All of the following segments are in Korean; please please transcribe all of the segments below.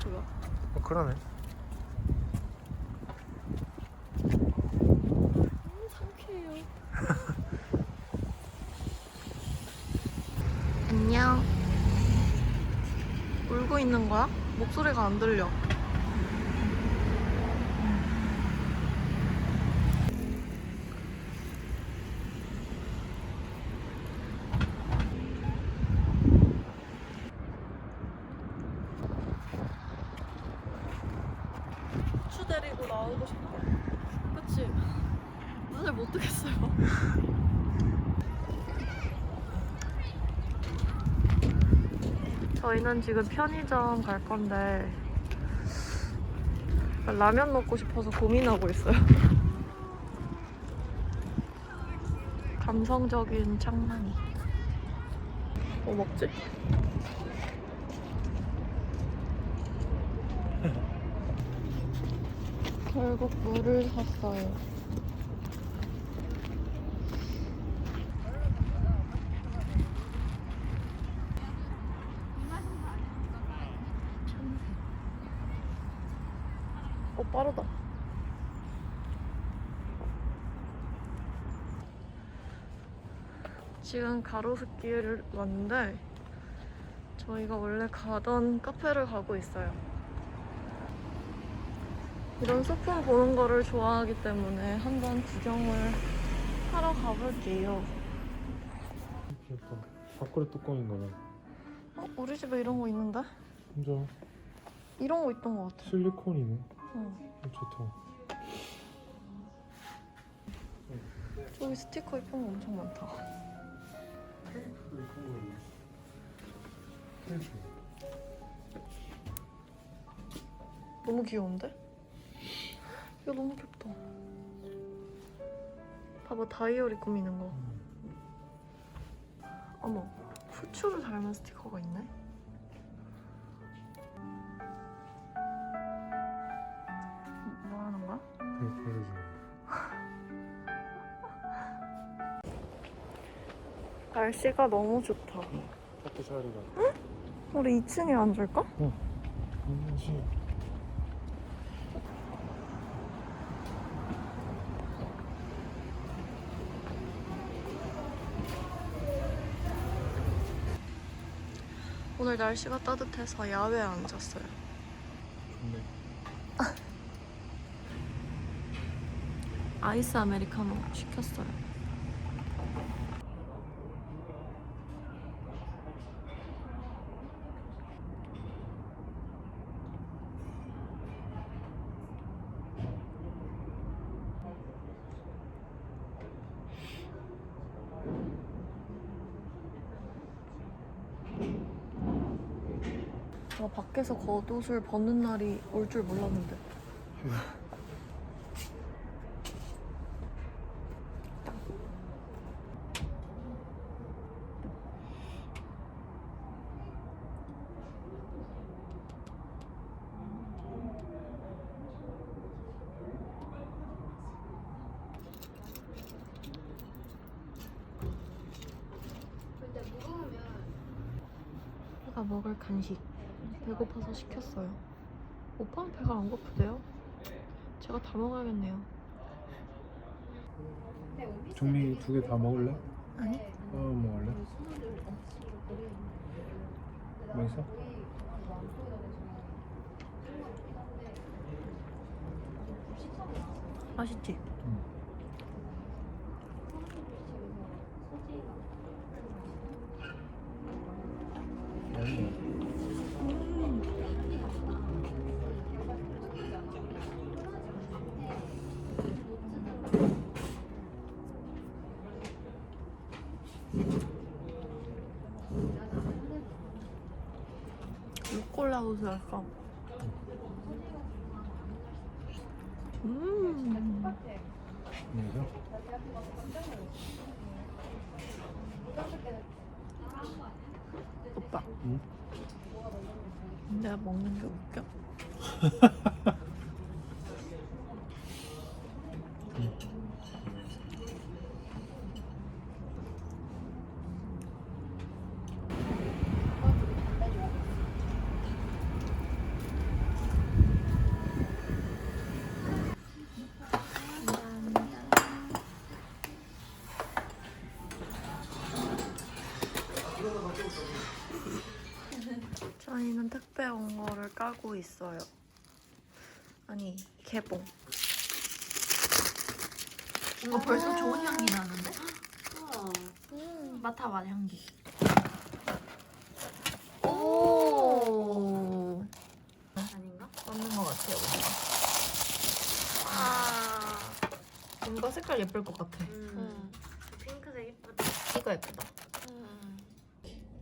마스크가. 어, 그러네. 음, 상쾌해요. 안녕. 울고 있는 거야? 목소리가 안 들려. 추 데리고 나오고 싶다. 그치? 눈을 못 뜨겠어요. 저희는 지금 편의점 갈 건데 라면 먹고 싶어서 고민하고 있어요. 감성적인 창만이. 뭐 먹지? 결국 물을 샀어요. 어 빠르다. 지금 가로수길을 왔는데 저희가 원래 가던 카페를 가고 있어요. 이런 소품 보는 거를 좋아하기 때문에 한번 구경을 하러 가볼게요. 귀엽다. 밥그릇 뚜껑인가 봐. 어, 우리 집에 이런 거 있는데? 진짜 이런 거 있던 것 같아. 실리콘이네. 응. 어, 좋다. 저기 스티커 예쁜 거 엄청 많다. 거 있네. 케이크. 너무 귀여운데? 이거 너무 귀엽다. 봐봐 다이어리 꾸미는 거. 어머 후추를 닮은 스티커가 있네. 뭐 하는 거야? 날씨가 너무 좋다. 카페 자리가. 우리 2층에 앉을까? 뭔지. 오늘 날씨가 따뜻해서 야외에 앉았어요. 좋네. 아이스 아메리카노 시켰어요. 제가 밖에서 겉옷을 벗는 날이 올 줄 몰랐는데. 먹을 간식 배고파서 시켰어요. 오빠는 배가 안 고프대요. 제가 다 먹어야겠네요. 종리 두개 다 먹을래? 아니? 어, 먹을래? 맛있어? 맛있지? 소스였어. 음. 오빠, 응? 내가 먹는 게 웃겨? 저희는 택배 온 거를 까고 있어요. 아니, 개봉. 뭔가 벌써 좋은 향이 나는데? 음, 맡아봐, 향기. 오! 아닌가? 맞는 것 같아요, 뭔가. 아, 뭔가 색깔 예쁠 것 같아. 음. 음. 그 핑크색 예쁘다. 이거 예쁘다.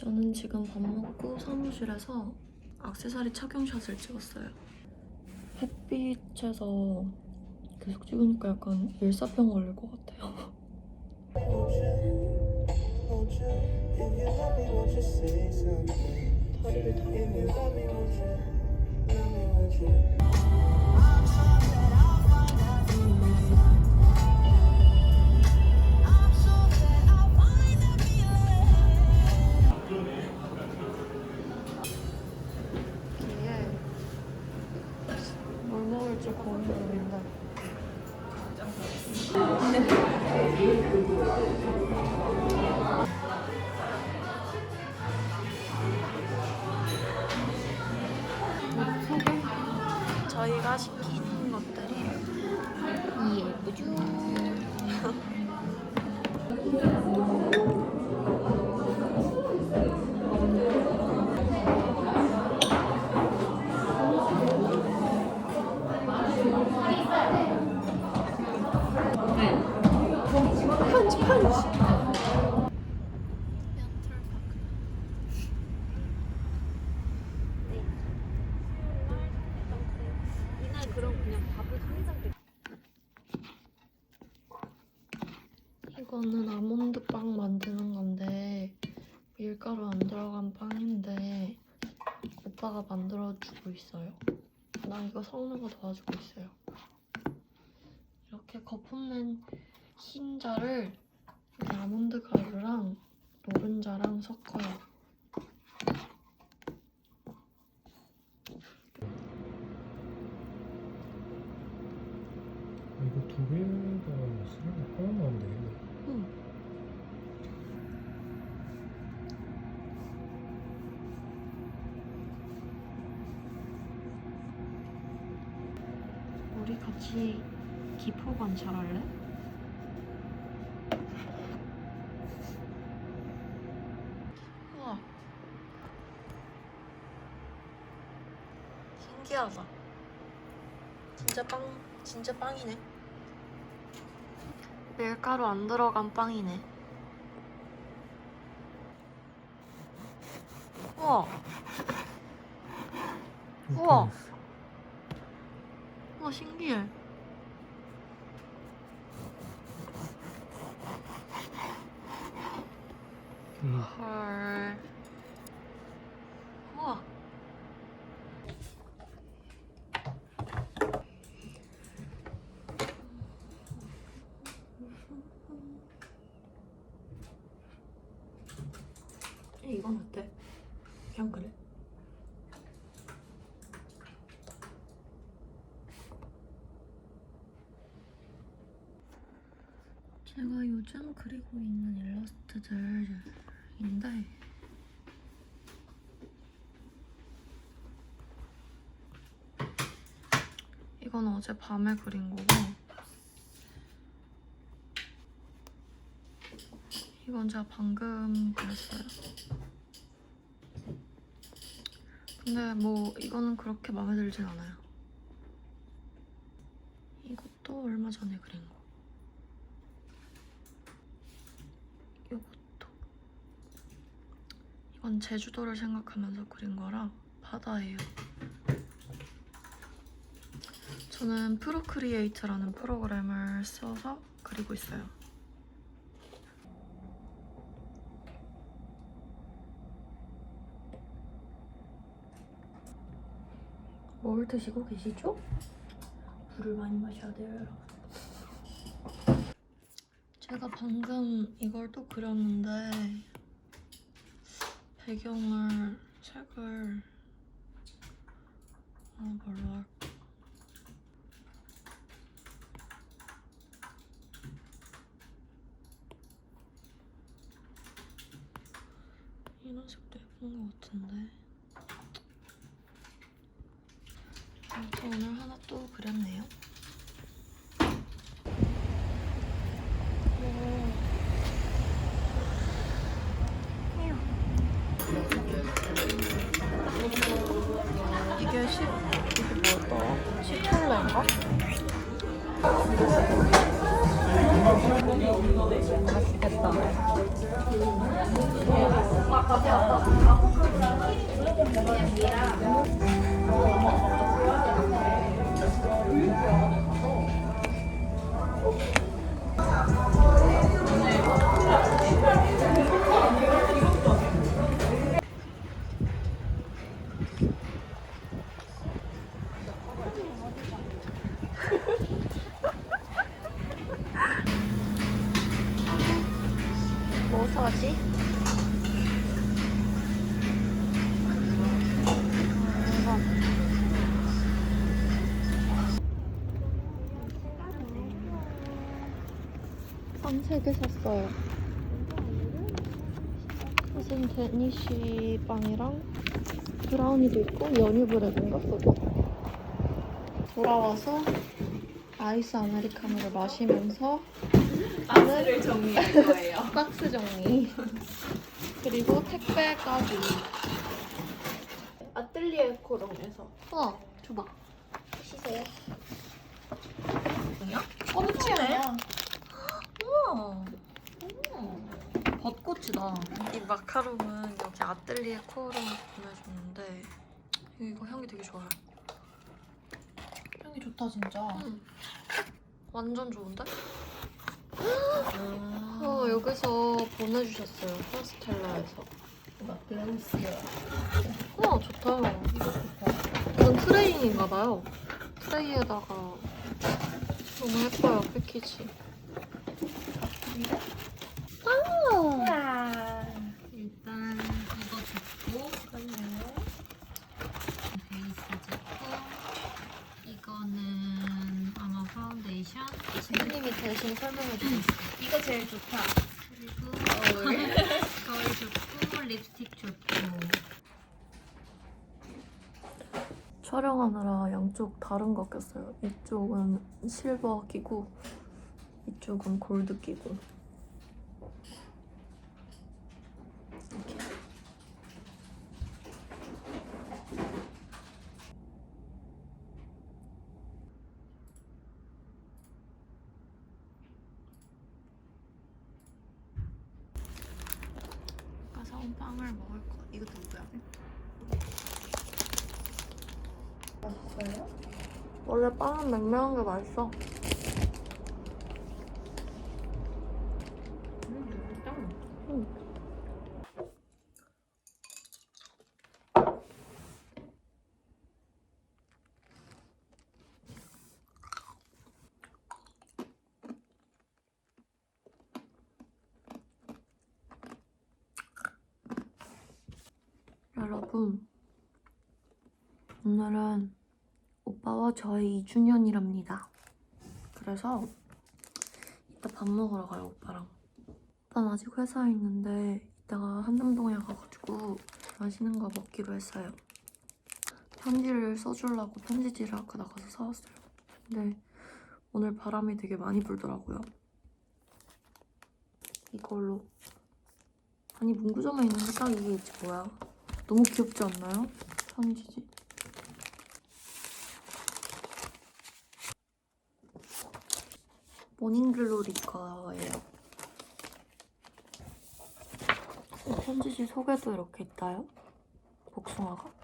저는 지금 밥 먹고 사무실에서 악세사리 착용샷을 찍었어요. 햇빛에서 계속 찍으니까 약간 일사병 걸릴 것 같아요. 다리를 다리를 고민 중인데 도와주고 있어요. 이렇게 거품낸 흰자를 이 아몬드 가루랑 노른자랑 섞어요. 신기하다. 진짜 빵, 진짜 빵이네. 밀가루 안 들어간 빵이네. 우와, 우와. 우와 신기해. 음. 헐. 우와. 이건 어때? 그냥 그래? 제가 요즘 그리고 있는 일러스트들인데 이건 어제 밤에 그린 거고 이건 제가 방금 그렸어요. 근데 뭐 이거는 그렇게 마음에 들진 않아요. 이것도 얼마 전에 그린 거. 이것도. 제주도를 생각하면서 그린 거라 바다예요. 저는 프로크리에이트라는 프로그램을 써서 그리고 있어요. 뭘 드시고 계시죠? 물을 많이 마셔야 돼요, 여러분. 제가 방금 이걸 또 그렸는데 배경을 색을 아 뭘로 할까? 이런 색도 예쁜 것 같은데 저 오늘 하나 또 그렸네요. 이게 시, 이게 뭐였더라? 시찰레인가? 맛있겠다. 뭐 사지? 빵세개 샀어요. 무슨 데니쉬 빵이랑 브라우니도 있고 연유 브레드인가 그거. 돌아와서 아이스 아메리카노를 마시면서 박스를 정리할 거예요. 박스 정리. 그리고 택배 까기 아틀리에 코롱에서. 우와 줘봐. 시세요? 껌치네 우와. 벚꽃이다. 이 마카롱은 여기 아뜰리에 코어로 보내줬는데 이거 향이 되게 좋아요. 향이 좋다 진짜. 음. 완전 좋은데? 어, 여기서 보내주셨어요. 파스텔라에서. 블라우스요. 우와 좋다. 이건 트레이인가봐요. 트레이에다가 너무 예뻐요 패키지 설명해 주세요. 이거 제일 좋다. 그리고 거울 줬고 립스틱 줬고. 촬영하느라 양쪽 다른 거 꼈어요. 이쪽은 실버 끼고 이쪽은 골드 끼고 이렇게 아까 사온 빵을 먹을 거 이것도 뭐야? 원래 빵은 맹맹한 게 맛있어. 응. 여러분, 오늘은 저의 2주년이랍니다. 그래서 이따 밥 먹으러 가요, 오빠랑. 오빠는 아직 회사에 있는데 이따가 한남동에 가가지고 맛있는 거 먹기로 했어요. 편지를 써주려고 편지지를 아까 나가서 사왔어요. 근데 오늘 바람이 되게 많이 불더라고요. 이걸로. 아니 문구점에 있는 게딱 이게 있지 뭐야. 너무 귀엽지 않나요? 편지지. 모닝글로리 거예요. 이 편지지 속에도 이렇게 있다요? 복숭아가?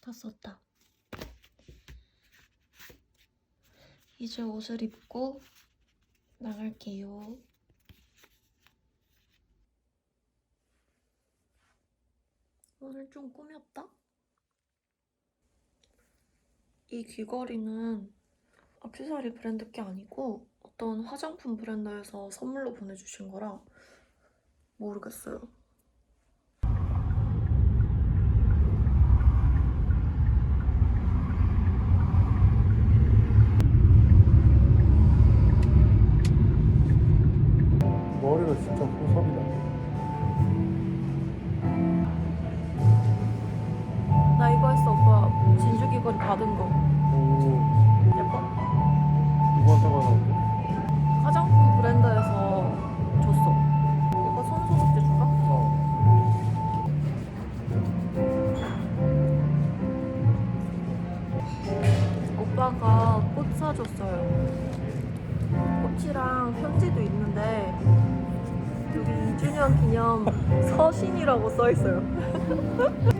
다 썼다. 이제 옷을 입고 나갈게요. 오늘 좀 꾸몄다? 이 귀걸이는 액세서리 브랜드 게 아니고 어떤 화장품 브랜드에서 선물로 보내주신 거라 모르겠어요. 2주년 기념 서신이라고 써 있어요.